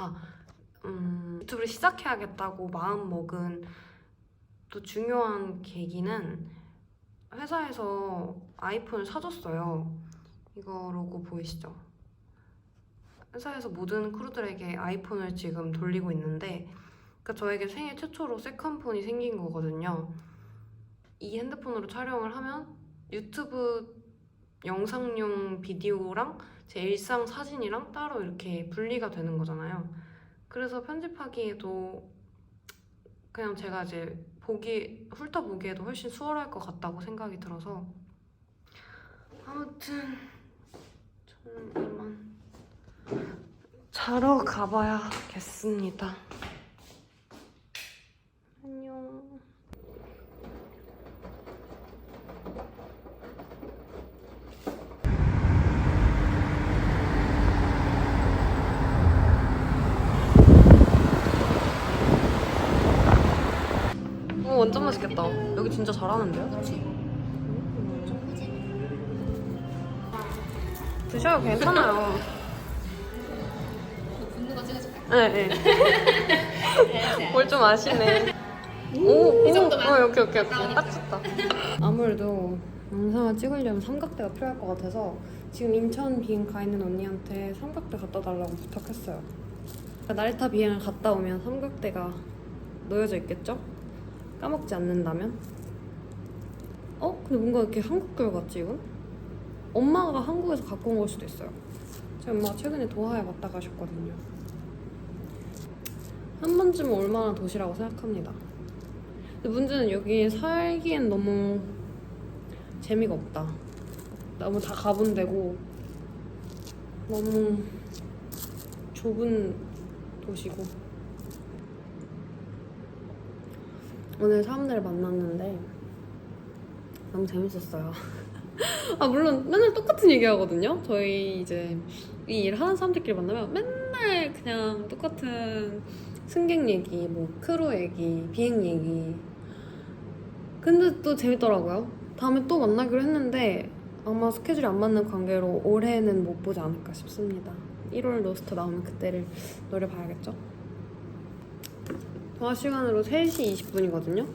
아, 음, 유튜브를 시작해야겠다고 마음 먹은 또 중요한 계기는 회사에서 아이폰을 사줬어요. 이거 로고 보이시죠? 회사에서 모든 크루들에게 아이폰을 지금 돌리고 있는데, 그러니까 저에게 생애 최초로 세컨폰이 생긴 거거든요. 이 핸드폰으로 촬영을 하면 유튜브 영상용 비디오랑 제 일상 사진이랑 따로 이렇게 분리가 되는 거잖아요. 그래서 편집하기에도 그냥 제가 이제 보기 훑어 보기에도 훨씬 수월할 것 같다고 생각이 들어서 아무튼 저는 이만 자러 가봐야겠습니다. 안녕. 어, 완전 맛있겠다. 여기 진짜 잘하는데요? 그치? 드셔도 괜찮아요. 분노가 찍어줄까? 네, 네. 뭘 좀 아시네. 오, 이 정도만. 어, 오케이, 오케이, 오케이. 딱 좋다. 아무래도 영상을 찍으려면 삼각대가 필요할 것 같아서 지금 인천 비행 가 있는 언니한테 삼각대 갖다 달라고 부탁했어요. 그러니까 날타 비행을 갔다 오면 삼각대가 놓여져 있겠죠? 까먹지 않는다면? 어? 근데 뭔가 이렇게 한국글 같지, 이건? 엄마가 한국에서 갖고 온 걸 수도 있어요. 제 엄마가 최근에 도하에 갔다 가셨거든요. 한 번쯤은 올만한 도시라고 생각합니다. 근데 문제는 여기 살기엔 너무 재미가 없다. 너무 다 가본 데고 너무 좁은 도시고 오늘 사람들을 만났는데 너무 재밌었어요. 아 물론 맨날 똑같은 얘기 하거든요. 저희 이제 이 일 하는 사람들끼리 만나면 맨날 그냥 똑같은 승객 얘기, 뭐 크루 얘기, 비행 얘기. 근데 또 재밌더라고요. 다음에 또 만나기로 했는데 아마 스케줄이 안 맞는 관계로 올해는 못 보지 않을까 싶습니다. 1월 노스트 나오면 그때를 노려봐야겠죠? 동화 시간으로 3시 20분이거든요.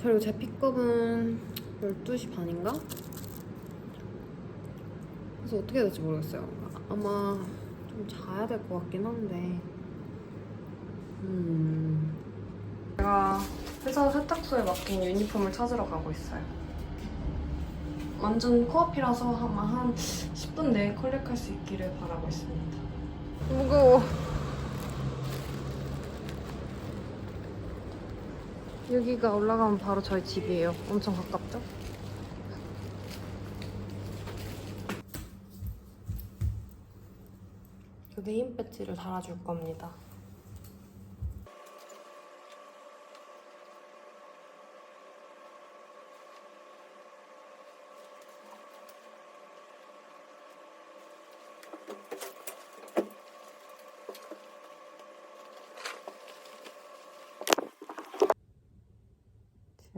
그리고 제 픽업은 12시 반인가? 그래서 어떻게 될지 모르겠어요. 아마 좀 자야 될 것 같긴 한데. 음. 제가 회사 세탁소에 맡긴 유니폼을 찾으러 가고 있어요. 완전 코앞이라서 아마 한 10분 내에 컬렉할 수 있기를 바라고 있습니다. 무거워. 여기가 올라가면 바로 저희 집이에요. 엄청 가깝죠? 그 네임 배지를 달아줄 겁니다.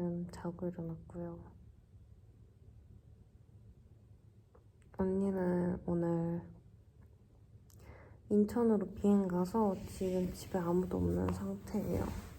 지금 자고 일어났고요. 언니는 오늘 인천으로 비행 가서 지금 집에 아무도 없는 상태예요.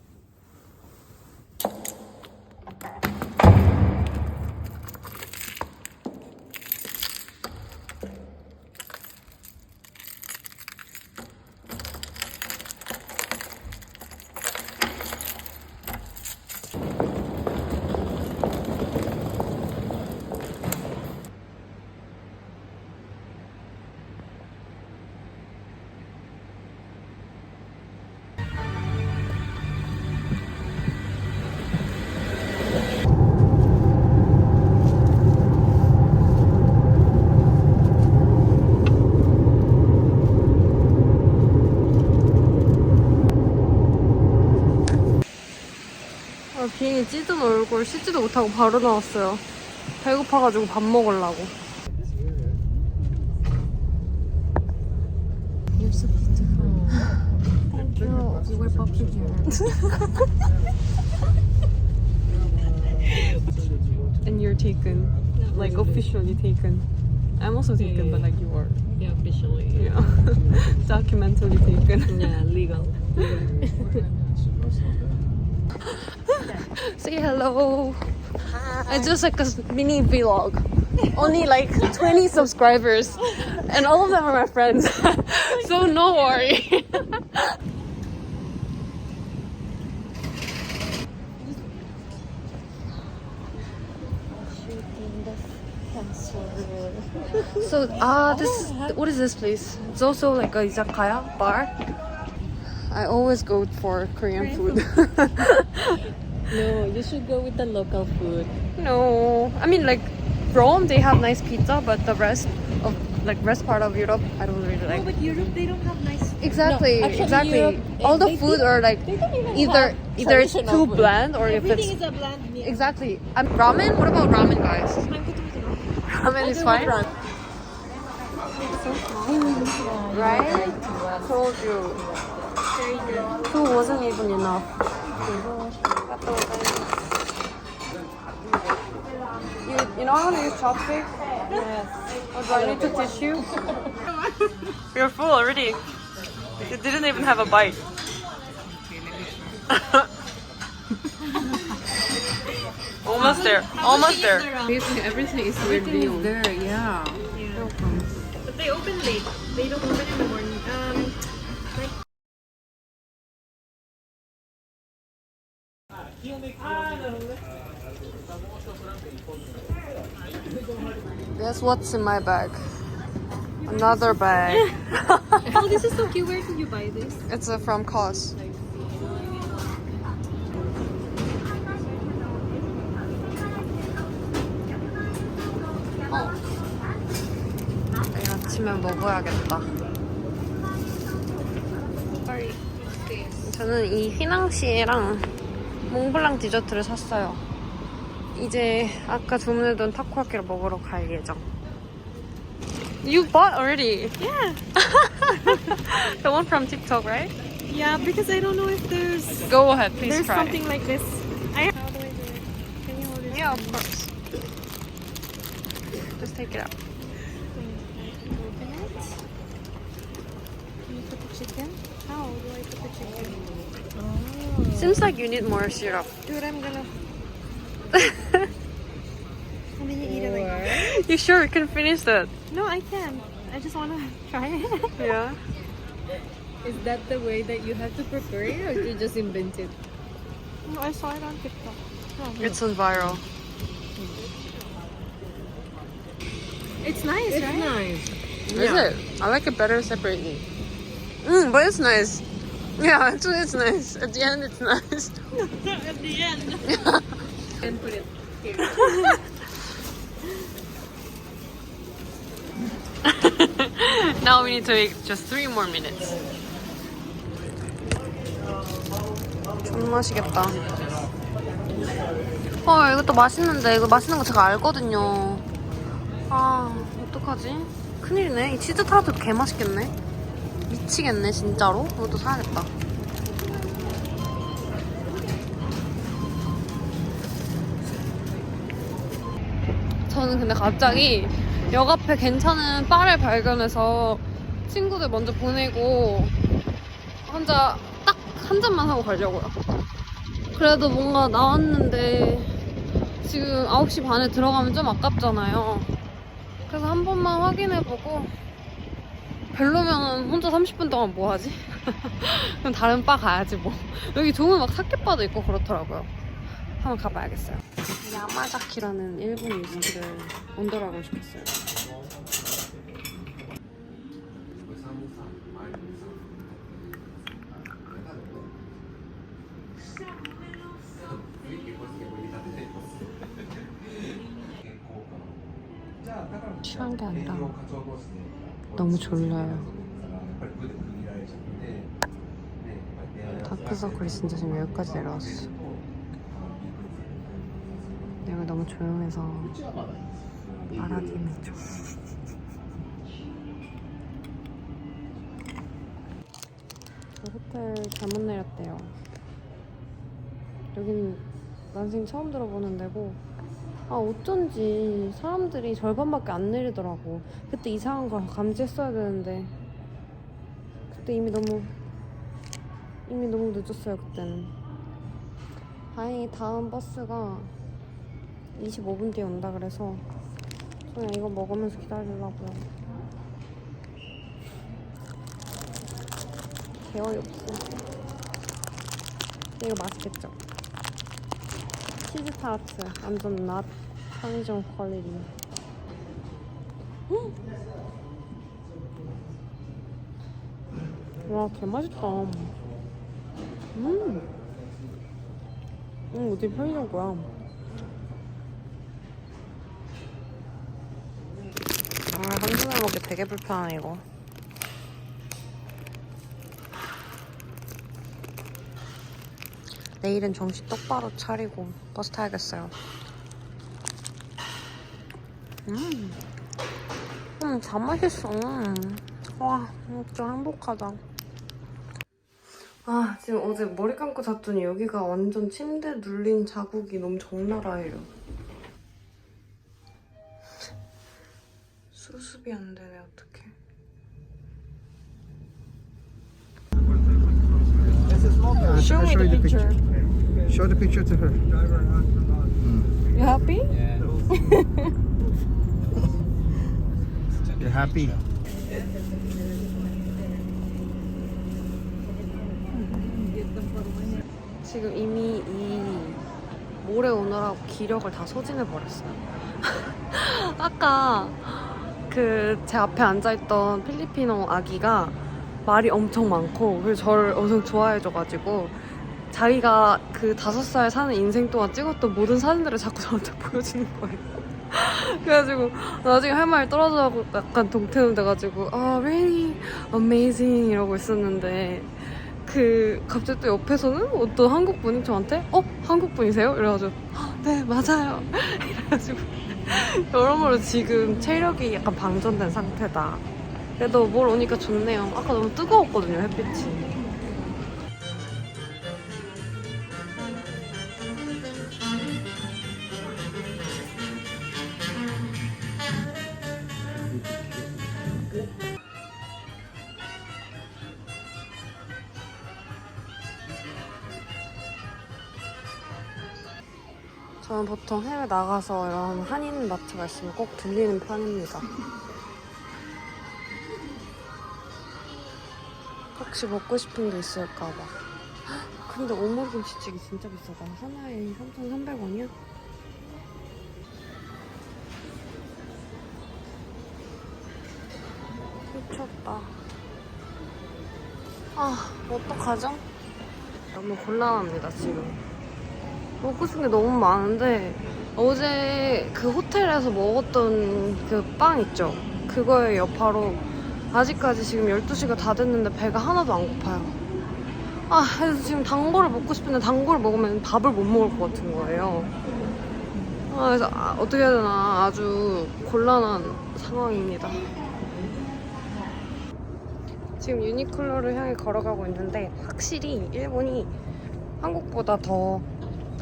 비행기 찌든 얼굴 씻지도 못하고 바로 나왔어요. 배고파가지고 밥 먹으려고. You're so beautiful. Thank you. You wear puppy hair. And you're taken. Like officially taken. I'm also taken, but like you are. Yeah, officially. Yeah. Documentally taken. Yeah, legal. Say hello. It's just like a mini vlog. Only like 20 subscribers. And all of them are my friends. so no worry. So ah, this what is this place? It's also like a izakaya bar. I always go for Korean food. No, you should go with the local food. no, I mean like Rome they have nice pizza, but the rest of like rest part of Europe I don't really like. No, but Europe, they don't have nice. Exactly, No, actually, exactly. Europe, All the food are like They don't even either either it's too food. bland or if it's. Everything is a bland meal. exactly. Um, ramen. What about ramen, guys? Ramen is fine. Right? I Told you. Two wasn't even enough. You, you know how to use chopsticks? Yes. Or do I need to teach you? You're full already. You didn't even have a bite. Almost there. Almost there. Everything is Everything is there, yeah. But they open late. They don't open in the morning. Guess what's in my bag? Another bag. oh, this is so cute. Where did you buy this? it's uh, from COS. 어. 아침에 먹어야겠다. 저는 이 휘낭시에랑 몽블랑 디저트를 샀어요. 이제 아까 주문해둔 타코야키를 먹으러 갈 예정. You bought already? Yeah. The one from TikTok, right? Yeah, because I don't know if there's Go ahead, please there's try. something like this. I how do I do it? Can you hold it? Yeah, of course. Just take it out. Open it. Can you put the chicken? How do I put the chicken? Oh. Seems like you need more syrup. Dude, I'm gonna. Then you eat it like. you sure you can finish that? No, I can. I just wanna try it. Yeah. Is that the way that you have to prepare it, or you just invent it? no, I saw it on TikTok. Oh. It's on viral. It's nice, It's right? nice. Is it? I like it better separately. Mm, but it's nice. Yeah, it's, it's nice. At the end, it's nice. At the end. And put it here. now we need to wait just three more minutes. 좀 맛있겠다. 어, 이것도 맛있는데 이거 맛있는 거 제가 알거든요. 아, 어떡하지? 큰일이네. 이 치즈 타르트도 개 맛있겠네. 미치겠네, 진짜로. 이것도 사야겠다. 저는 근데 갑자기 역 앞에 괜찮은 바를 발견해서 친구들 먼저 보내고 혼자 딱 한 잔만 하고 가려고요. 그래도 뭔가 나왔는데 지금 9시 반에 들어가면 좀 아깝잖아요. 그래서 한 번만 확인해보고 별로면 혼자 30분 동안 뭐 하지? 그럼 다른 바 가야지 뭐. 여기 좋은 막 사케바도 있고 그렇더라고요. 한번 가봐야겠어요. 야마자키라는 일본 위스키를 온더라고 시켰어요. 취한 게 아니라 너무 졸려요. 다크서클이 진짜 지금 여기까지 내려왔어. 여기 너무 조용해서 말하기는 좀. 저 호텔 잘못 내렸대요. 여긴 난생 처음 들어보는 데고 아 어쩐지 사람들이 절반밖에 안 내리더라고. 그때 이상한 걸 감지했어야 되는데 그때 이미 너무 이미 너무 늦었어요 그때는. 다행히 다음 버스가 25분 뒤에 온다 그래서 그냥 이거 먹으면서 기다리려고요. 개어이 없어. 이거 맛있겠죠? 치즈 타르트 완전 낫 편의점 퀄리티. 음! 와, 개 맛있다. 음. 음, 어디 편의점 거야? 아, 한 손에 먹기 되게 불편하네, 이거. 내일은 정신 똑바로 차리고 버스 타야겠어요. 음, 음, 다 맛있어. 와, 진짜 행복하다. 아, 지금 어제 머리 감고 잤더니 여기가 완전 침대 눌린 자국이 너무 적나라해요. 수습이 안 되네, 어떡해. Show me the picture. Show the picture to her. You happy? You're happy. 지금 이미 이 모레 오느라고 기력을 다 소진해 버렸어요. 아까 그 제 앞에 앉아있던 필리핀어 아기가 말이 엄청 많고 그리고 저를 엄청 좋아해줘가지고 자기가 그 다섯 살 사는 인생 동안 찍었던 모든 사진들을 자꾸 저한테 보여주는 거예요. 그래가지고 나중에 할 말이 떨어져고 약간 동태는 돼가지고 아 really amazing 이러고 있었는데 그 갑자기 또 옆에서는 어떤 한국 분이 저한테 어 한국 분이세요? 이래가지고 "아, 네 맞아요 이래가지고 여러모로 지금 체력이 약간 방전된 상태다. 그래도 뭘 오니까 좋네요. 아까 너무 뜨거웠거든요 햇빛이. 보통 해외 나가서 이런 한인 마트가 있으면 꼭 들리는 편입니다. 혹시 먹고 싶은 게 있을까봐. 근데 오목김치찌개 진짜 비싸다. 하나에 3,300원이야? 미쳤다. 아, 어떡하죠? 너무 곤란합니다, 지금. 먹고 싶은 게 너무 많은데 어제 그 호텔에서 먹었던 그 빵 있죠? 그거의 여파로 아직까지 지금 12시가 다 됐는데 배가 하나도 안 고파요. 아, 그래서 지금 단 거를 먹고 싶은데 단 거를 먹으면 밥을 못 먹을 것 같은 거예요. 아, 그래서 아, 어떻게 해야 되나 아주 곤란한 상황입니다. 지금 유니클로를 향해 걸어가고 있는데 확실히 일본이 한국보다 더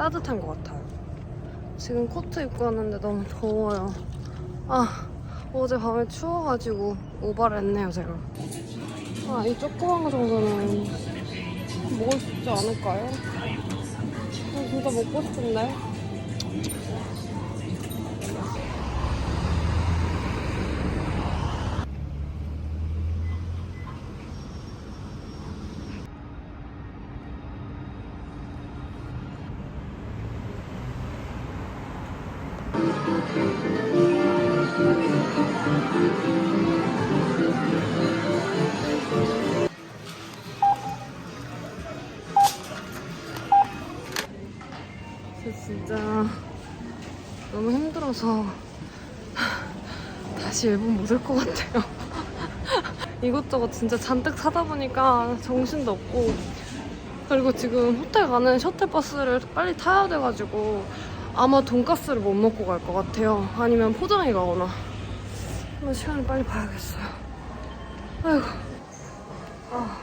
따뜻한 것 같아요. 지금 코트 입고 왔는데 너무 더워요. 아, 어제 밤에 추워가지고 오바를 했네요, 제가. 아, 이 조그만 거 정도는 먹을 수 있지 않을까요? 아, 진짜 먹고 싶은데. 진짜 너무 힘들어서 다시 일본 못 올 것 같아요. 이것저것 진짜 잔뜩 사다 보니까 정신도 없고 그리고 지금 호텔 가는 셔틀버스를 빨리 타야 돼가지고 아마 돈가스를 못 먹고 갈 것 같아요. 아니면 포장해 가거나. 시간을 빨리 봐야겠어요. 아이고. 아.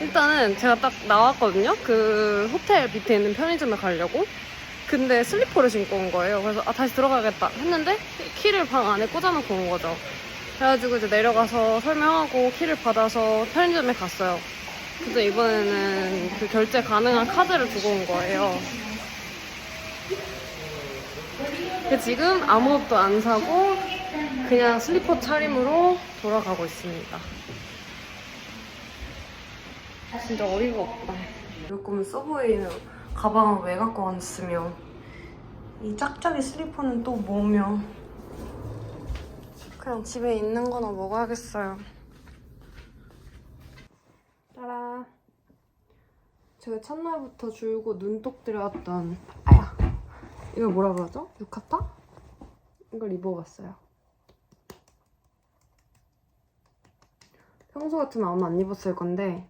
일단은 제가 딱 나왔거든요. 그 호텔 밑에 있는 편의점에 가려고. 근데 슬리퍼를 신고 온 거예요. 그래서 아 다시 들어가겠다 했는데 키를 방 안에 꽂아놓고 온 거죠. 그래가지고 이제 내려가서 설명하고 키를 받아서 편의점에 갔어요. 근데 이번에는 그 결제 가능한 카드를 두고 온 거예요. 근데 지금 아무것도 안 사고 그냥 슬리퍼 차림으로 돌아가고 있습니다. 진짜 어이가 없다. 이럴 거면 서브웨이는 가방을 왜 갖고 왔으며 이 짝짝이 슬리퍼는 또 뭐며 그냥 집에 있는 거나 먹어야겠어요. 따라. 제가 첫날부터 줄고 눈독 들여왔던 아야 이걸 뭐라 그러죠? 유카타? 이걸 입어봤어요. 평소 같으면 아마 안 입었을 건데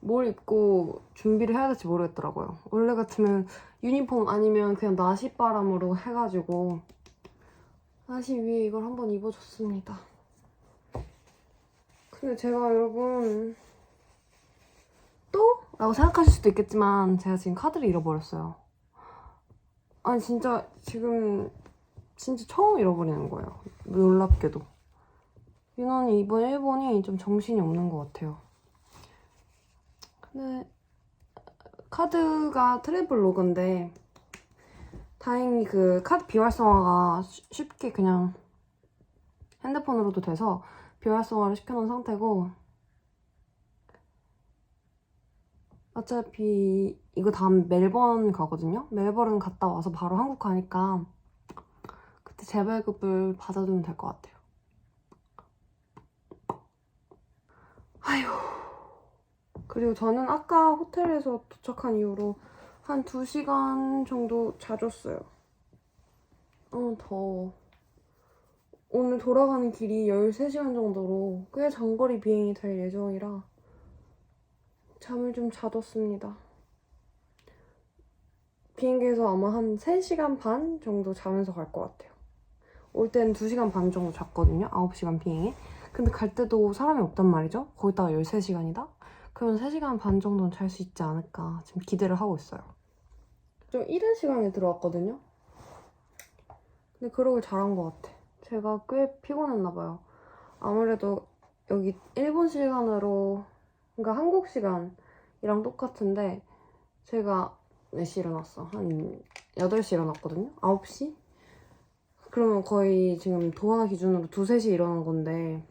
뭘 입고 준비를 해야 될지 모르겠더라고요. 원래 같으면 유니폼 아니면 그냥 나시바람으로 해가지고 나시 위에 이걸 한번 입어줬습니다. 근데 제가 여러분 또? 라고 생각하실 수도 있겠지만 제가 지금 카드를 잃어버렸어요. 아니 진짜 지금 진짜 처음 잃어버리는 거예요. 놀랍게도. 유난히 이번 일본이 좀 정신이 없는 것 같아요. 근데 카드가 트래블 로그인데 다행히 그 카드 비활성화가 쉬- 쉽게 그냥 핸드폰으로도 돼서 비활성화를 시켜놓은 상태고 어차피 이거 다음 멜번 가거든요. 멜버른 갔다 와서 바로 한국 가니까 그때 재발급을 받아두면 될 것 같아요. 아휴. 그리고 저는 아까 호텔에서 도착한 이후로 한 2시간 정도 자줬어요. 어, 더워. 오늘 돌아가는 길이 13시간 정도로 꽤 장거리 비행이 될 예정이라 잠을 좀 자뒀습니다. 비행기에서 아마 한 3시간 반 정도 자면서 갈 것 같아요. 올 때는 2시간 반 정도 잤거든요. 9시간 비행에. 근데 갈 때도 사람이 없단 말이죠. 거기다가 13시간이다? 그러면 3시간 반 정도는 잘 수 있지 않을까 지금 기대를 하고 있어요. 좀 이른 시간에 들어왔거든요. 근데 그러길 잘한 것 같아. 제가 꽤 피곤했나 봐요. 아무래도 여기 일본 시간으로 그러니까 한국 시간이랑 똑같은데 제가 몇 시 일어났어? 한 8시 일어났거든요? 9시? 그러면 거의 지금 도하 기준으로 2, 3시 일어난 건데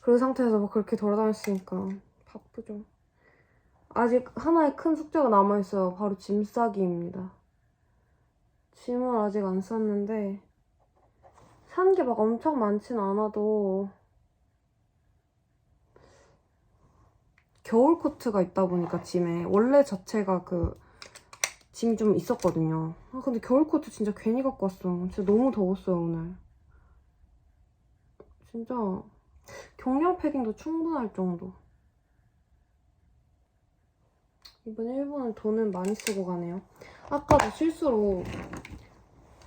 그 상태에서 막 그렇게 돌아다녔으니까 바쁘죠. 아직 하나의 큰 숙제가 남아있어요. 바로 짐 싸기입니다. 짐을 아직 안 쌌는데 산 게 막 엄청 많진 않아도 겨울 코트가 있다 보니까 짐에 원래 자체가 그 짐이 좀 있었거든요. 아 근데 겨울 코트 진짜 괜히 갖고 왔어. 진짜 너무 더웠어요 오늘. 진짜 경량 패딩도 충분할 정도. 이번 일본은 돈을 많이 쓰고 가네요. 아까도 실수로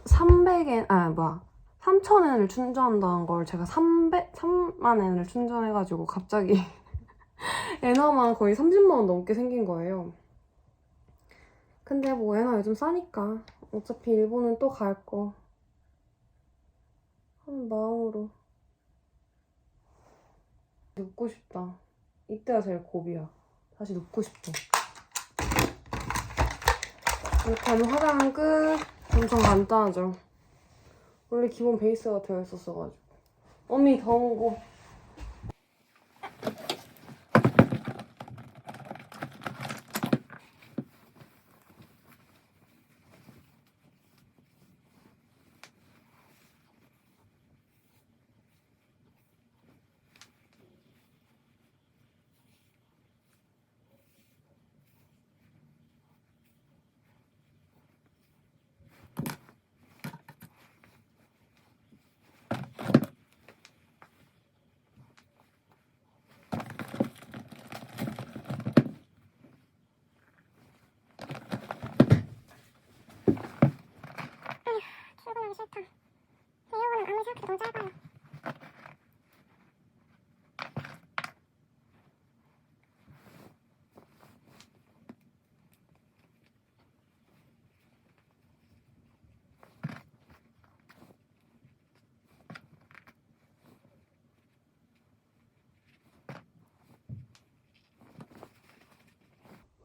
300엔, 아, 뭐야. 3,000엔을 충전한다는 걸 제가 300, 3만 엔을 충전해가지고 갑자기 엔화만 거의 30만원 넘게 생긴 거예요. 근데 뭐 엔화 요즘 싸니까 어차피 일본은 또 갈 거. 하는 마음으로. 눕고 싶다. 이때가 제일 고비야. 다시 눕고 싶어. 이렇게 하면 화장은 끝. 엄청 간단하죠. 원래 기본 베이스가 되어 있었어가지고. 어미 더운 거. 정말 생각보다 너무 짧아요.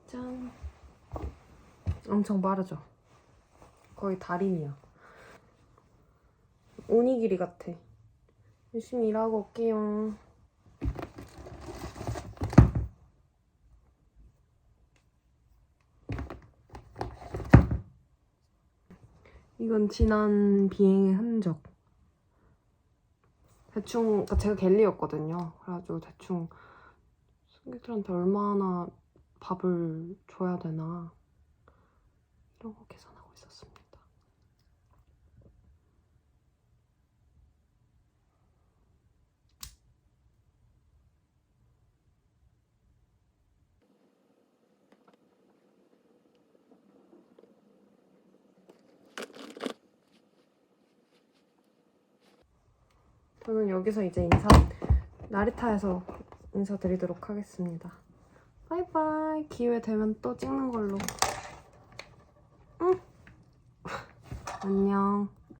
짠 엄청 빠르죠? 거의 달인이야 오니기리 같아. 열심히 일하고 올게요. 이건 지난 비행의 흔적. 대충, 그러니까 제가 갤리였거든요. 그래가지고 대충 승객들한테 얼마나 밥을 줘야 되나 이런 거 계산하고 있었습니다. 저는 여기서 이제 인사 나리타에서 인사드리도록 하겠습니다. 바이바이. 기회 되면 또 찍는 걸로. 응. 안녕.